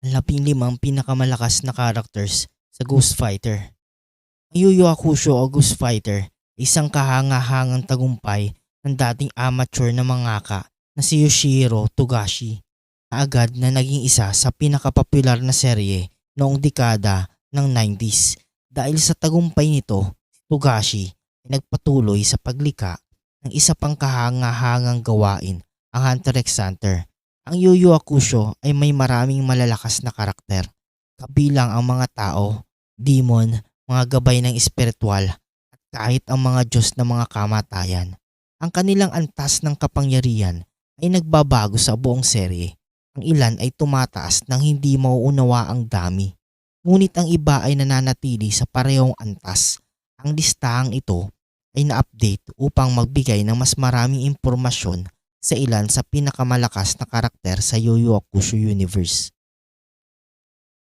ang labing limang pinakamalakas na characters sa Ghost Fighter. Ang Yu Yu Hakusho o Ghost Fighter ay isang kahanga-hangang tagumpay ng dating amateur na mangaka na si Yoshihiro Togashi na agad na naging isa sa pinakapopular na serye noong dekada ng 90s. Dahil sa tagumpay nito, si Togashi ay nagpatuloy sa paglikha ng isa pang kahanga-hangang gawain, ang Hunter x Hunter. Ang Yu Yu Hakusho ay may maraming malalakas na karakter, kabilang ang mga tao, demon, mga gabay ng espiritual, at kahit ang mga Diyos na mga kamatayan. Ang kanilang antas ng kapangyarihan ay nagbabago sa buong serye. Ang ilan ay tumataas nang hindi mauunawa ang dami. Ngunit ang iba ay nananatili sa parehong antas. Ang listahang ito ay na-update upang magbigay ng mas maraming impormasyon sa ilan sa pinakamalakas na karakter sa Yu Yu Hakusho universe.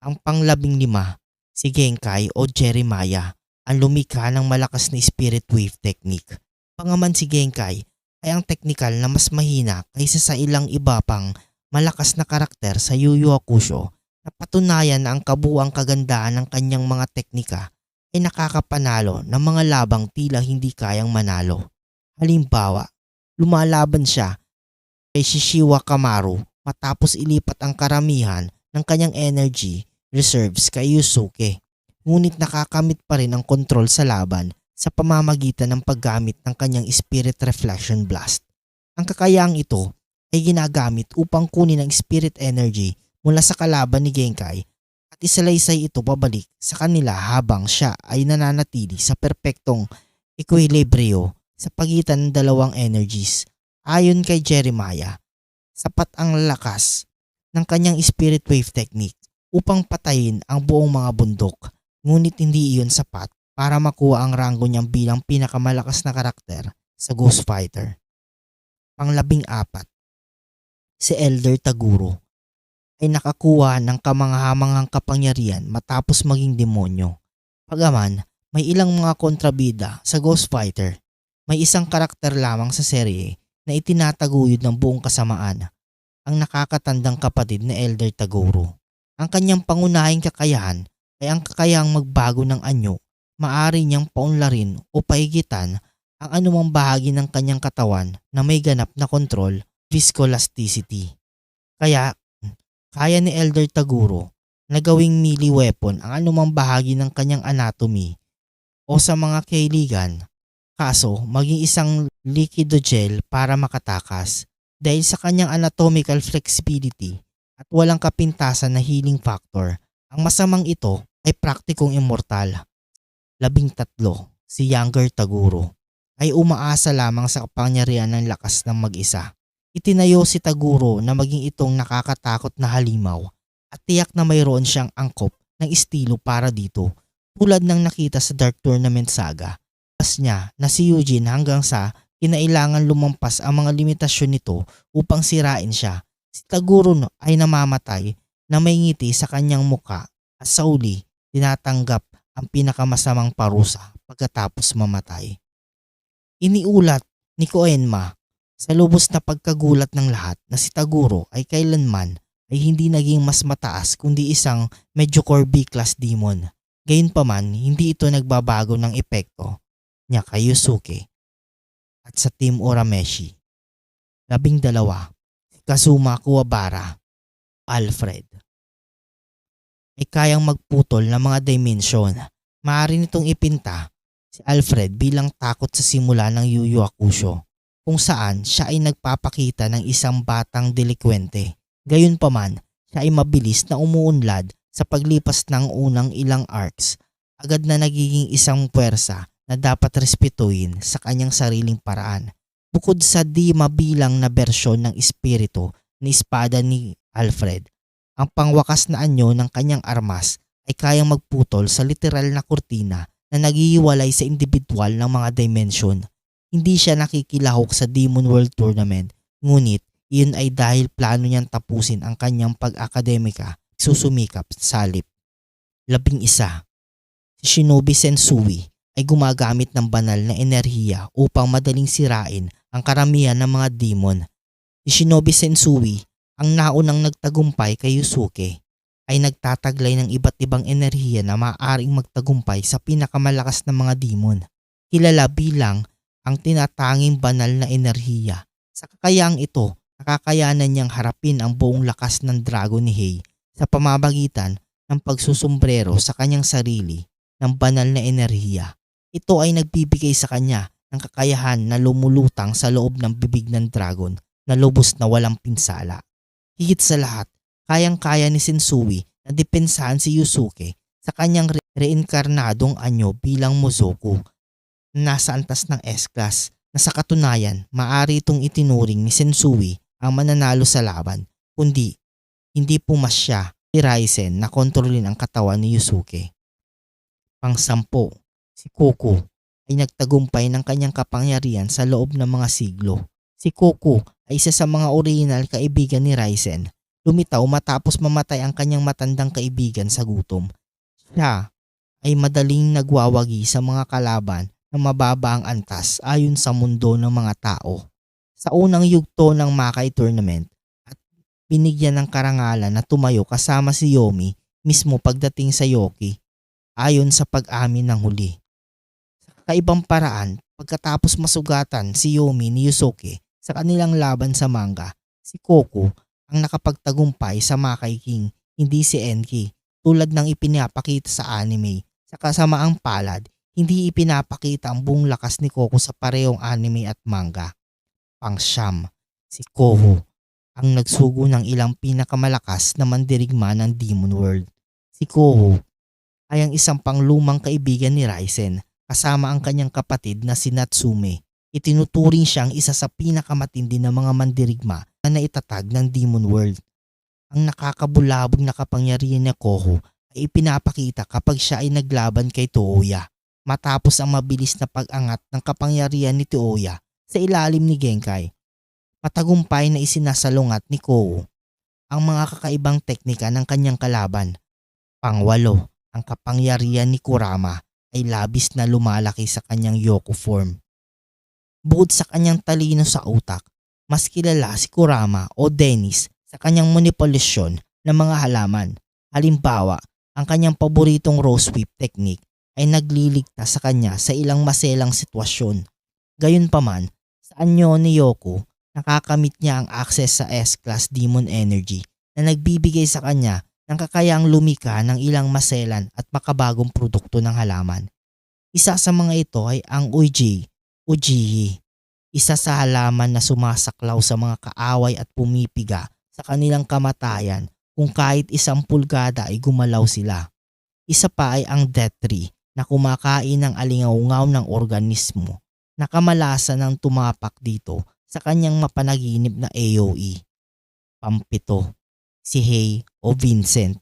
Ang panglabing lima, si Genkai o Jeremiah, ang lumikha ng malakas na spirit wave technique. Pangaman si Genkai ay ang teknikal na mas mahina kaysa sa ilang iba pang malakas na karakter sa Yu Yu Hakusho na patunayan na ang kabuang kagandahan ng kanyang mga teknika ay nakakapanalo ng mga labang tila hindi kayang manalo. Halimbawa, lumalaban siya kay Shishiwa Kamaru matapos ilipat ang karamihan ng kanyang energy reserves kay Yusuke. Ngunit nakakamit pa rin ang kontrol sa laban sa pamamagitan ng paggamit ng kanyang Spirit Reflection Blast. Ang kakayahang ito ay ginagamit upang kunin ang spirit energy mula sa kalaban ni Genkai at isalaysay ito pabalik sa kanila habang siya ay nananatili sa perpektong equilibrio sa pagitan ng dalawang energies. Ayon kay Jeremiah, sapat ang lakas ng kanyang spirit wave technique upang patayin ang buong mga bundok ngunit hindi iyon sapat para makuha ang ranggo niyang bilang pinakamalakas na karakter sa Ghost Fighter. Panglabing apat, si Elder Taguro ay nakakuha ng kamanghamanghang kapangyarihan matapos maging demonyo. Pagaman, may ilang mga kontrabida sa Ghost Fighter. May isang karakter lamang sa serye na itinataguyod ng buong kasamaan, ang nakakatandang kapatid ni Elder Taguro. Ang kanyang pangunahing kakayahan ay ang kakayahang magbago ng anyo, maari niyang paunlarin o paigitan ang anumang bahagi ng kanyang katawan na may ganap na kontrol, viscoelasticity. Kaya, kaya ni Elder Taguro na gawing melee weapon ang anumang bahagi ng kanyang anatomy o sa mga kailigan, kaso maging isang liquido gel para makatakas dahil sa kanyang anatomical flexibility at walang kapintasan na healing factor. Ang masamang ito ay praktikong immortal. Labing tatlo, si Younger Taguro ay umaasa lamang sa kapangyarihan ng lakas ng mag-isa. Itinayo si Taguro na maging itong nakakatakot na halimaw at tiyak na mayroon siyang angkop ng estilo para dito tulad ng nakita sa Dark Tournament Saga. Niya na si Eugene hanggang sa kinailangan lumampas ang mga limitasyon nito upang sirain siya. Si Taguro ay namamatay na may ngiti sa kanyang muka at sa uli tinatanggap ang pinakamasamang parusa pagkatapos mamatay. Iniulat ni Koenma sa lubos na pagkagulat ng lahat na si Taguro ay kailanman ay hindi naging mas mataas kundi isang medyo core B-class demon. Gayunpaman, hindi ito nagbabago ng epekto niya kay Yusuke at sa Team Urameshi. Labing dalawa, Kazuma Kuwabara, Alfred. Ay kayang magputol ng mga dimensyon. Maaari nitong ipinta si Alfred bilang takot sa simula ng Yu Yu Hakusho kung saan siya ay nagpapakita ng isang batang delikwente. Gayunpaman, siya ay mabilis na umuunlad sa paglipas ng unang ilang arcs. Agad na nagiging isang puwersa na dapat respetuhin sa kanyang sariling paraan. Bukod sa di mabilang na bersyon ng espiritu ni espada ni Alfred, ang pangwakas na anyo ng kanyang armas ay kayang magputol sa literal na kurtina na naghihiwalay sa individual ng mga dimension. Hindi siya nakikilahok sa Demon World Tournament, ngunit iyon ay dahil plano niyang tapusin ang kanyang pag-akademika, susumikap sa salip. Labing isa, si Shinobi Sensui ay gumagamit ng banal na enerhiya upang madaling sirain ang karamihan ng mga demon. Si Shinobi Sensui ang naunang nagtagumpay kay Yusuke. ay nagtataglay ng iba't ibang enerhiya na maaaring magtagumpay sa pinakamalakas na mga demon. Kilala bilang ang tinatanging banal na enerhiya. Sa kakayaang ito, nakakayanan niyang harapin ang buong lakas ng dragon ni Hei sa pamamagitan ng pagsusumbrero sa kanyang sarili ng banal na enerhiya. Ito ay nagbibigay sa kanya ng kakayahan na lumulutang sa loob ng bibig ng dragon na lubos na walang pinsala. Higit sa lahat, kayang-kaya ni Sensui na depensahan si Yusuke sa kanyang re- reinkarnadong anyo bilang Mozoku na nasa antas ng S-Class na sa katunayan maari itong itinuring ni Sensui ang mananalo sa laban kundi hindi pumasya si Raisen na kontrolin ang katawan ni Yusuke. Pang-sampo, si Koku ay nagtagumpay ng kanyang kapangyarihan sa loob ng mga siglo. Si Koku ay isa sa mga original kaibigan ni Raisen. Lumitaw matapos mamatay ang kanyang matandang kaibigan sa gutom. Siya ay madaling nagwawagi sa mga kalaban na mababa ang antas ayon sa mundo ng mga tao. Sa unang yugto ng Makai Tournament at binigyan ng karangalan na tumayo kasama si Yomi mismo pagdating sa Yoki ayon sa pag-amin ng huli. Sa kakaibang paraan, pagkatapos masugatan si Yomi ni Yusuke sa kanilang laban sa manga, si Koku ang nakapagtagumpay sa Makai King, hindi si Enki, tulad ng ipinapakita sa anime. Sa kasamaang palad, hindi ipinapakita ang buong lakas ni Koku sa parehong anime at manga. Pangsyam, si Kohu, ang nagsugo ng ilang pinakamalakas na mandirigma ng Demon World. Si Kohu ay ang isang panglumang kaibigan ni Raisen kasama ang kanyang kapatid na si Natsume. Itinuturing siyang isa sa pinakamatindi na mga mandirigma na naitatag ng Demon World. Ang nakakabulabog na kapangyarihan ni Kohu ay ipinapakita kapag siya ay naglaban kay Tooya matapos ang mabilis na pag-angat ng kapangyarihan ni Tooya sa ilalim ni Genkai. Matagumpay na isinasalungat ni Kou ang mga kakaibang teknika ng kanyang kalaban. Pangwalo, ang kapangyarihan ni Kurama ay labis na lumalaki sa kanyang Yoko form. Bukod sa kanyang talino sa utak, mas kilala si Kurama o Dennis sa kanyang manipulasyon ng mga halaman. Halimbawa, ang kanyang paboritong rose whip technique ay nagliligtas sa kanya sa ilang maselang sitwasyon. Gayunpaman, sa anyo ni Yoko, nakakamit niya ang access sa S-Class Demon Energy na nagbibigay sa kanya ng kakayang lumika ng ilang maselan at makabagong produkto ng halaman. Isa sa mga ito ay ang Uji, Ujihi, isa sa halaman na sumasaklaw sa mga kaaway at pumipiga sa kanilang kamatayan kung kahit isang pulgada ay gumalaw sila. Isa pa ay ang death tree na kumakain ng alingaungaw ng organismo na kamalasan ng tumapak dito sa kanyang mapanaginip na AOE. Pampito, si Hay o Vincent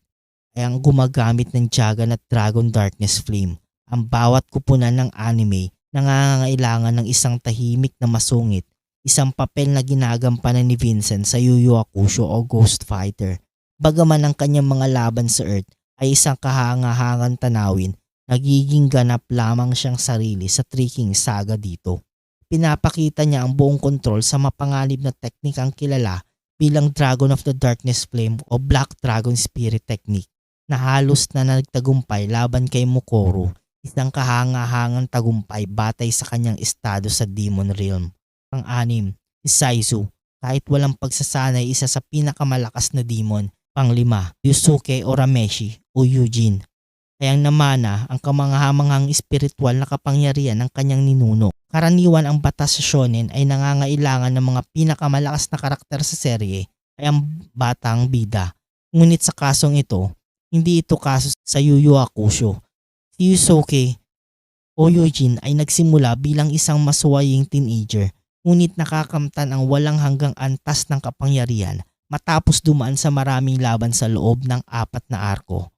ay ang gumagamit ng Jagan at Dragon Darkness Flame. Ang bawat kupunan ng anime nangangailangan ng isang tahimik na masungit, isang papel na ginagampanan ni Vincent sa Yu Yu Hakusho o Ghost Fighter. Bagaman ang kanyang mga laban sa Earth ay isang kahangahangang tanawin, nagiging ganap lamang siyang sarili sa Tricking Saga dito. Pinapakita niya ang buong kontrol sa mapanganib na teknikang kilala bilang Dragon of the Darkness Flame o Black Dragon Spirit Technique na halos na nagtagumpay laban kay Mukoro isang kahangahangang tagumpay batay sa kanyang estado sa Demon Realm. Pang-anim, si Saizu, kahit walang pagsasanay isa sa pinakamalakas na demon. Pang-lima, Yusuke o Rameshi o Eugene. Kayang namana ang kamangahamanghang espiritual na kapangyarihan ng kanyang ninuno. Karaniwan ang batas sa shonen ay nangangailangan ng mga pinakamalakas na karakter sa serye ay ang batang bida. Ngunit sa kasong ito, hindi ito kaso sa Yu Yu Hakusho Si Yusuke o ay nagsimula bilang isang masuwaying teenager ngunit nakakamtan ang walang hanggang antas ng kapangyarihan matapos dumaan sa maraming laban sa loob ng apat na arko.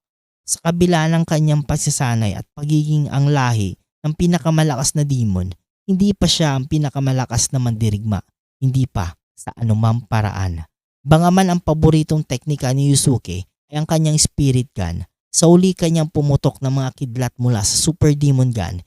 Sa kabila ng kanyang pagsasanay at pagiging ang lahi ng pinakamalakas na demon, hindi pa siya ang pinakamalakas na mandirigma, hindi pa sa anumang paraan. Bangaman ang paboritong teknika ni Yusuke ay ang kanyang spirit gun sa uli kanyang pumutok ng mga kidlat mula sa Super Demon Gun,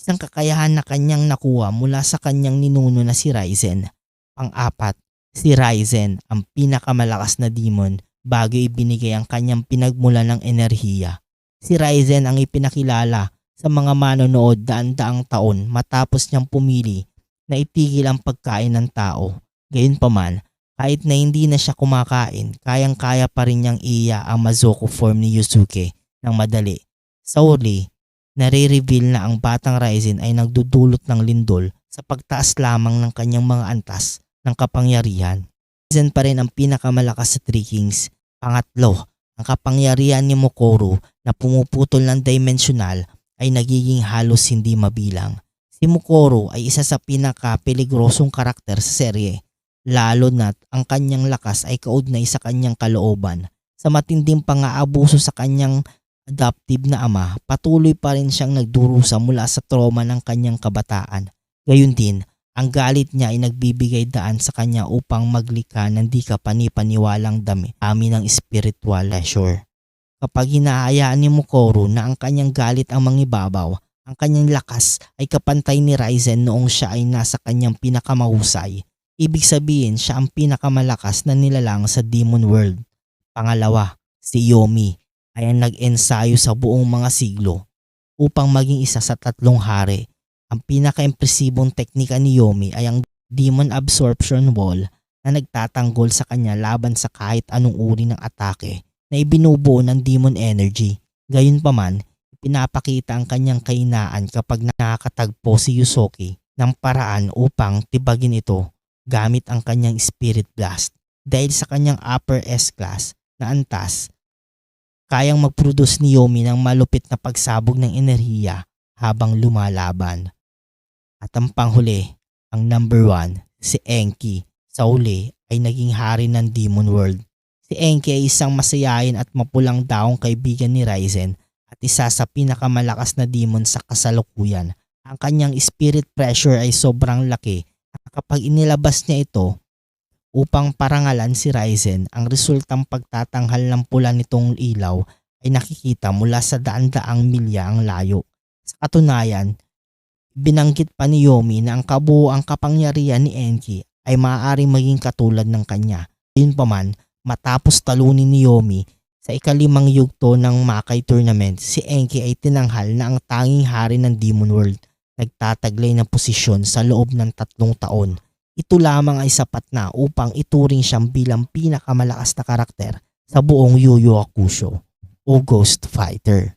isang kakayahan na kanyang nakuha mula sa kanyang ninuno na si Ryzen. Pang-apat, si Ryzen ang pinakamalakas na demon bago ibinigay ang kanyang pinagmula ng enerhiya. Si Ryzen ang ipinakilala sa mga manonood daan-daang taon matapos niyang pumili na itigil ang pagkain ng tao. Gayunpaman, kahit na hindi na siya kumakain, kayang-kaya pa rin niyang iya ang Mazoku form ni Yusuke ng madali. Sa uli, nare-reveal na ang batang Ryzen ay nagdudulot ng lindol sa pagtaas lamang ng kanyang mga antas ng kapangyarihan. Ryzen pa rin ang pinakamalakas sa Three Kings. Pangatlo, ang kapangyarihan ni Mokoro na pumuputol ng dimensional ay nagiging halos hindi mabilang. Si Mokoro ay isa sa pinaka-peligrosong karakter sa serye, lalo na't ang kanyang lakas ay kaugnay sa kanyang kalooban. Sa matinding pang-aabuso sa kanyang adoptive na ama, patuloy pa rin siyang nagdurusa mula sa trauma ng kanyang kabataan. Gayun din, ang galit niya ay nagbibigay daan sa kanya upang maglikha ng di ka panipaniwalang dami amin ng spiritual leisure. Kapag hinahayaan ni Mokoro na ang kanyang galit ang mangibabaw, ang kanyang lakas ay kapantay ni Ryzen noong siya ay nasa kanyang pinakamahusay. Ibig sabihin siya ang pinakamalakas na nilalang sa Demon World. Pangalawa, si Yomi ay ang nag-ensayo sa buong mga siglo upang maging isa sa tatlong hari. Ang pinaka-impresibong teknika ni Yomi ay ang Demon Absorption Wall na nagtatanggol sa kanya laban sa kahit anong uri ng atake na ibinubuo ng demon energy. Gayunpaman, pinapakita ang kanyang kainaan kapag nakakatagpo si Yusoki ng paraan upang tibagin ito gamit ang kanyang spirit blast. Dahil sa kanyang upper S-class na antas, kayang mag-produce ni Yomi ng malupit na pagsabog ng enerhiya habang lumalaban. At ang panghuli, ang number one, si Enki, sa uli ay naging hari ng Demon World. Si Enki ay isang masayain at mapulang daong kaibigan ni Ryzen at isa sa pinakamalakas na demon sa kasalukuyan. Ang kanyang spirit pressure ay sobrang laki at kapag inilabas niya ito upang parangalan si Ryzen, ang resultang pagtatanghal ng pula nitong ilaw ay nakikita mula sa daan-daang milya ang layo. Sa katunayan, binanggit pa ni Yomi na ang kabuoang kapangyarihan ni Enki ay maaaring maging katulad ng kanya. Yun pa man, matapos talunin ni Yomi sa ikalimang yugto ng Makai Tournament, si Enki ay tinanghal na ang tanging hari ng Demon World. Nagtataglay ng posisyon sa loob ng tatlong taon. Ito lamang ay sapat na upang ituring siyang bilang pinakamalakas na karakter sa buong Yu Yu Hakusho o Ghost Fighter.